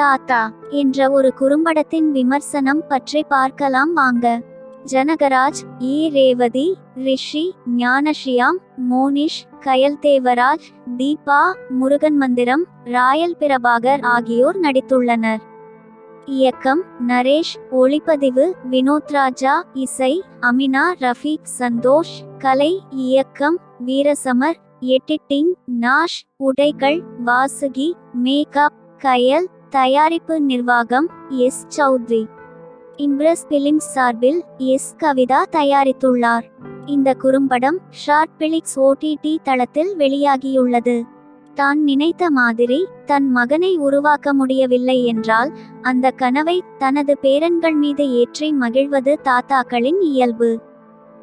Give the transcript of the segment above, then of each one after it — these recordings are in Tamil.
தாத்தா என்ற ஒரு குறும்படத்தின் விமர்சனம் பற்றி பார்க்கலாம் வாங்க. ஜனகராஜ் ஈ ரேவதி ரிஷி ஞானஷியாம் மோனிஷ் கயல் தேவராஜ் தீபா முருகன் மந்திரம் ராயல் பிரபாகர் ஆகியோர் நடித்துள்ளனர். இயக்கம் நரேஷ் ஒளிப்பதிவு வினோத் ராஜா இசை அமினா ரஃபீக் சந்தோஷ் கலை இயக்கம் வீரசமர் எடிட்டிங் நாஷ் உடைகள் வாசுகி மேக்கப் கயல் தயாரிப்பு நிர்வாகம் எஸ். சௌத்ரி. இம்ப்ரஸ் பிலிம்ஸ் சார்பில் எஸ். கவிதா தயாரித்துள்ளார். இந்த குறும்படம் ஷார்ட் பிலிக்ஸ் ஓடிடி தளத்தில் வெளியாகியுள்ளது. தான் நினைத்த மாதிரி தன் மகனை உருவாக்க முடியவில்லை என்றால் அந்த கனவை தனது பேரன்கள் மீது ஏற்றி மகிழ்வது தாத்தாக்களின் இயல்பு.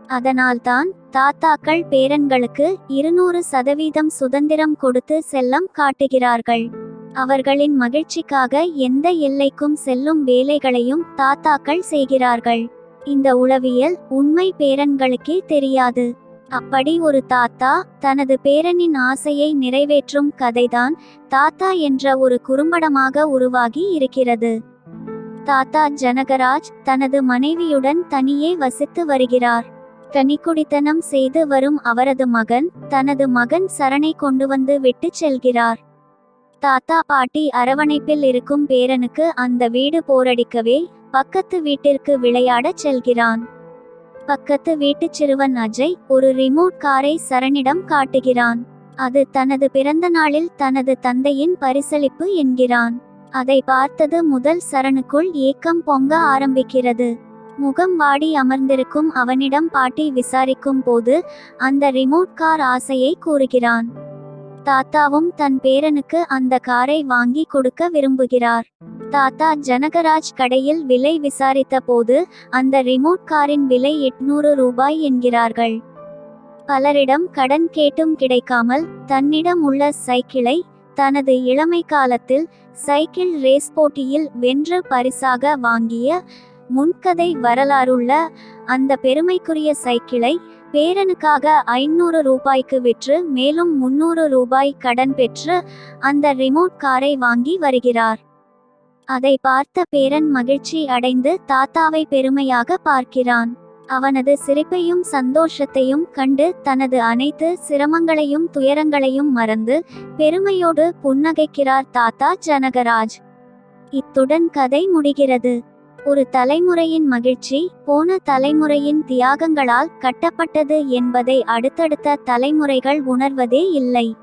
அதனால்தான் தாத்தாக்கள் பேரன்களுக்கு இருநூறு சதவீதம் சுதந்திரம் கொடுத்து செல்லம் காட்டுகிறார்கள். அவர்களின் மகிழ்ச்சிக்காக எந்த எல்லைக்கும் செல்லும் வேலைகளையும் தாத்தாக்கள் செய்கிறார்கள். இந்த உளவியல் உண்மை பேரன்களுக்கே தெரியாது. அப்படி ஒரு தாத்தா தனது பேரனின் ஆசையை நிறைவேற்றும் கதைதான் தாத்தா என்ற ஒரு குறும்படமாக உருவாகி இருக்கிறது. தாத்தா ஜனகராஜ் தனது மனைவியுடன் தனியே வசித்து வருகிறார். தனிக்குடித்தனம் செய்து வரும் அவரது மகன் தனது மகன் சரணை கொண்டு வந்து விட்டு செல்கிறார். தாத்தா பாட்டி அரவணைப்பில் இருக்கும் பேரனுக்கு அந்த வீடு போரடிக்கவே பக்கத்து வீட்டிற்கு விளையாடச் செல்கிறான். பக்கத்து வீட்டுச் சிறுவன் அஜய் ஒரு ரிமோட் காரை சரணிடம் காட்டுகிறான். அது தனது பிறந்த நாளில் தனது தந்தையின் பரிசளிப்பு என்கிறான். அதை பார்த்தது முதல் சரணுக்குள் ஏக்கம் பொங்க ஆரம்பிக்கிறது. முகம் வாடி அமர்ந்திருக்கும் அவனிடம் பாட்டி விசாரிக்கும் போது அந்த ரிமோட் கார் ஆசையை கூறுகிறான். தாத்தாவும் தன் பேரனுக்கு அந்த காரை வாங்கி கொடுக்க விரும்புகிறார். தாத்தா ஜனகராஜ் கடையில் விலை விசாரித்த போது அந்த ரிமோட் காரின் விலை எட்நூறு ரூபாய் என்கிறார்கள். பலரிடம் கடன் கேட்டும் கிடைக்காமல் தன்னிடம் உள்ள சைக்கிளை தனது இளமை காலத்தில் சைக்கிள் ரேஸ் போட்டியில் வென்று பரிசாக வாங்கிய முன்கதை வரலாறுள்ள அந்த பெருமைக்குரிய சைக்கிளை பேரனுக்காக ஐநூறு ரூபாய்க்கு விற்று மேலும் முன்னூறு ரூபாய் கடன் பெற்று அந்த ரிமோட் காரை வாங்கி வருகிறார். அதை பார்த்த பேரன் மகிழ்ச்சி அடைந்து தாத்தாவை பெருமையாக பார்க்கிறான். அவனது சிரிப்பையும் சந்தோஷத்தையும் கண்டு தனது அனைத்து சிரமங்களையும் துயரங்களையும் மறந்து பெருமையோடு புன்னகைக்கிறார் தாத்தா ஜனகராஜ். இத்துடன் கதை முடிகிறது. ஒரு தலைமுறையின் மகிழ்ச்சி போன தலைமுறையின் தியாகங்களால் கட்டப்பட்டது என்பதை அடுத்தடுத்த தலைமுறைகள் உணர்வதே இல்லை.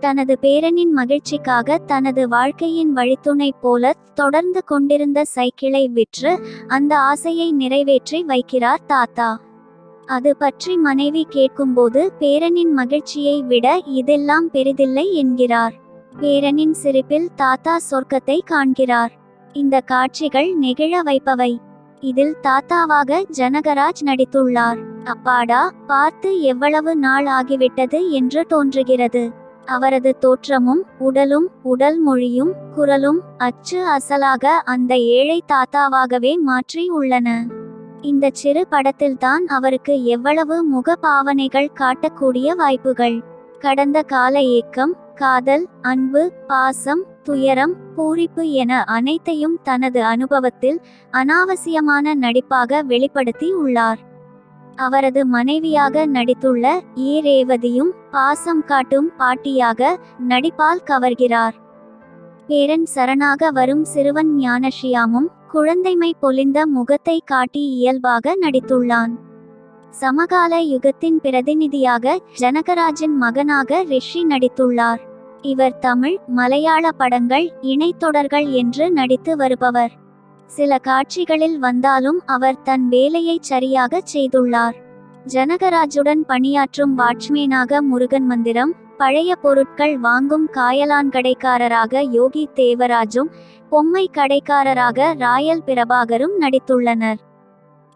தனது பேரனின் மகிழ்ச்சிக்காக தனது வாழ்க்கையின் வழித்துணை போல தொடர்ந்து கொண்டிருந்த சைக்கிளை விற்று அந்த ஆசையை நிறைவேற்றி வைக்கிறார் தாத்தா. அது பற்றி மனைவி கேட்கும்போது பேரனின் மகிழ்ச்சியை விட இதெல்லாம் பெரிதில்லை என்கிறார். பேரனின் சிரிப்பில் தாத்தா சொர்க்கத்தை காண்கிறார். இந்த காட்சிகள் நெகிழ வைப்பவை. இதில் தாத்தாவாக ஜனகராஜ் நடித்துள்ளார். அப்பாடா பார்த்து எவ்வளவு நாள் ஆகிவிட்டது என்று தோன்றுகிறது. அவரது தோற்றமும் உடலும் உடல் மொழியும் குரலும் அச்சு அசலாக அந்த ஏழை தாத்தாவாகவே மாற்றி உள்ளன. இந்த சிறு படத்தில்தான் அவருக்கு எவ்வளவு முக பாவனைகள் காட்டக்கூடிய வாய்ப்புகள். கடந்த கால ஏக்கம் காதல் அன்பு பாசம் துயரம் பூரிப்பு என அனைத்தையும் தனது அனுபவத்தில் அனாவசியமான நடிப்பாக வெளிப்படுத்தி உள்ளார். அவரது மனைவியாக நடித்துள்ள ஈரேவதியும் ரேவதியும் பாசம் காட்டும் பாட்டியாக நடிப்பால் கவர்கிறார். பேரன் சரணாக வரும் சிறுவன் ஞானஷியாமும் குழந்தைமை பொலிந்த முகத்தை காட்டி இயல்பாக நடித்துள்ளான். சமகால யுகத்தின் பிரதிநிதியாக ஜனகராஜின் மகனாக ரிஷி நடித்துள்ளார். இவர் தமிழ் மலையாள படங்கள் இணைத்தொடர்கள் என்று நடித்து வருபவர். சில காட்சிகளில் வந்தாலும் அவர் தன் வேலையை சரியாக செய்துள்ளார். ஜனகராஜுடன் பணியாற்றும் வாட்ச்மேனாக முருகன் மந்திரம் பழைய பொருட்கள் வாங்கும் காயலான் கடைக்காரராக யோகி தேவராஜும் பொம்மை கடைக்காரராக ராயல் பிரபாகரும் நடித்துள்ளனர்.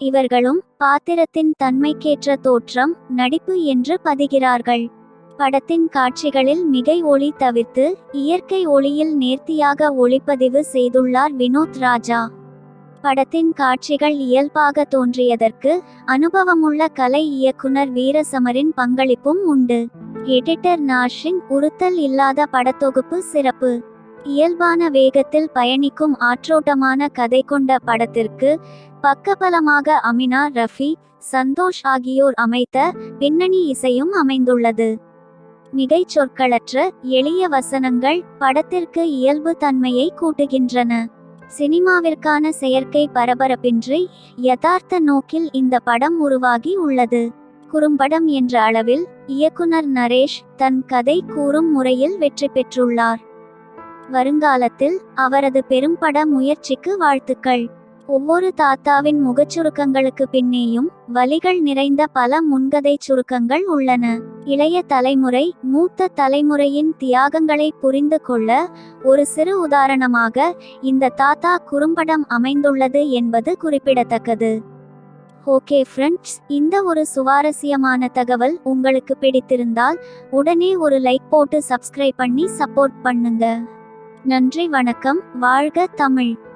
இவர்களும் பாத்திரத்தின் தன்மைக்கேற்ற தோற்றம் நடிப்பு என்று பதிகிறார்கள். படத்தின் காட்சிகளில் மிகை ஒளி தவிர்த்து இயற்கை ஒளியில் நேர்த்தியாக ஒளிப்பதிவு செய்துள்ளார் வினோத் ராஜா. படத்தின் காட்சிகள் இயல்பாக தோன்றியதற்கு அனுபவமுள்ள கலை இயக்குனர் வீரசமரின் பங்களிப்பும் உண்டு. எடிட்டர் நாஷின் உறுத்தல் இல்லாத படத்தொகுப்பு சிறப்பு. இயல்பான வேகத்தில் பயணிக்கும் ஆற்றோட்டமான கதை கொண்ட படத்திற்கு பக்கபலமாக அமினா ரஃபி சந்தோஷ் ஆகியோர் அமைத்த பின்னணி இசையும் அமைந்துள்ளது. மிகைச் சொற்களற்ற எளிய வசனங்கள் படத்திற்கு இயல்பு தன்மையை கூட்டுகின்றன. சினிமாவிற்கான செயற்கை பரபரப்பின்றி யதார்த்த நோக்கில் இந்த படம் உருவாகி உள்ளது. குறும்படம் என்ற அளவில் இயக்குனர் நரேஷ் தன் கதை கூறும் முறையில் வெற்றி பெற்றுள்ளார். வருங்காலத்தில் அவரது பெரும்பட முயற்சிக்கு வாழ்த்துக்கள். ஒவ்வொரு தாத்தாவின் முகச்சுருக்கங்களுக்கு பின்னேயும் வலிகள் நிறைந்த பல முன்கதை சுருக்கங்கள் உள்ளன. இளைய தலைமுறை மூத்த தலைமுறையின் தியாகங்களை புரிந்து கொள்ள ஒரு சிறு உதாரணமாக இந்த தாத்தா குறும்படம் அமைந்துள்ளது என்பது குறிப்பிடத்தக்கது. ஓகே ஃப்ரெண்ட்ஸ் இந்த ஒரு சுவாரஸ்யமான தகவல் உங்களுக்கு பிடித்திருந்தால் உடனே ஒரு லைக் போட்டு சப்ஸ்கிரைப் பண்ணி சப்போர்ட் பண்ணுங்க. நன்றி வணக்கம். வாழ்க தமிழ்.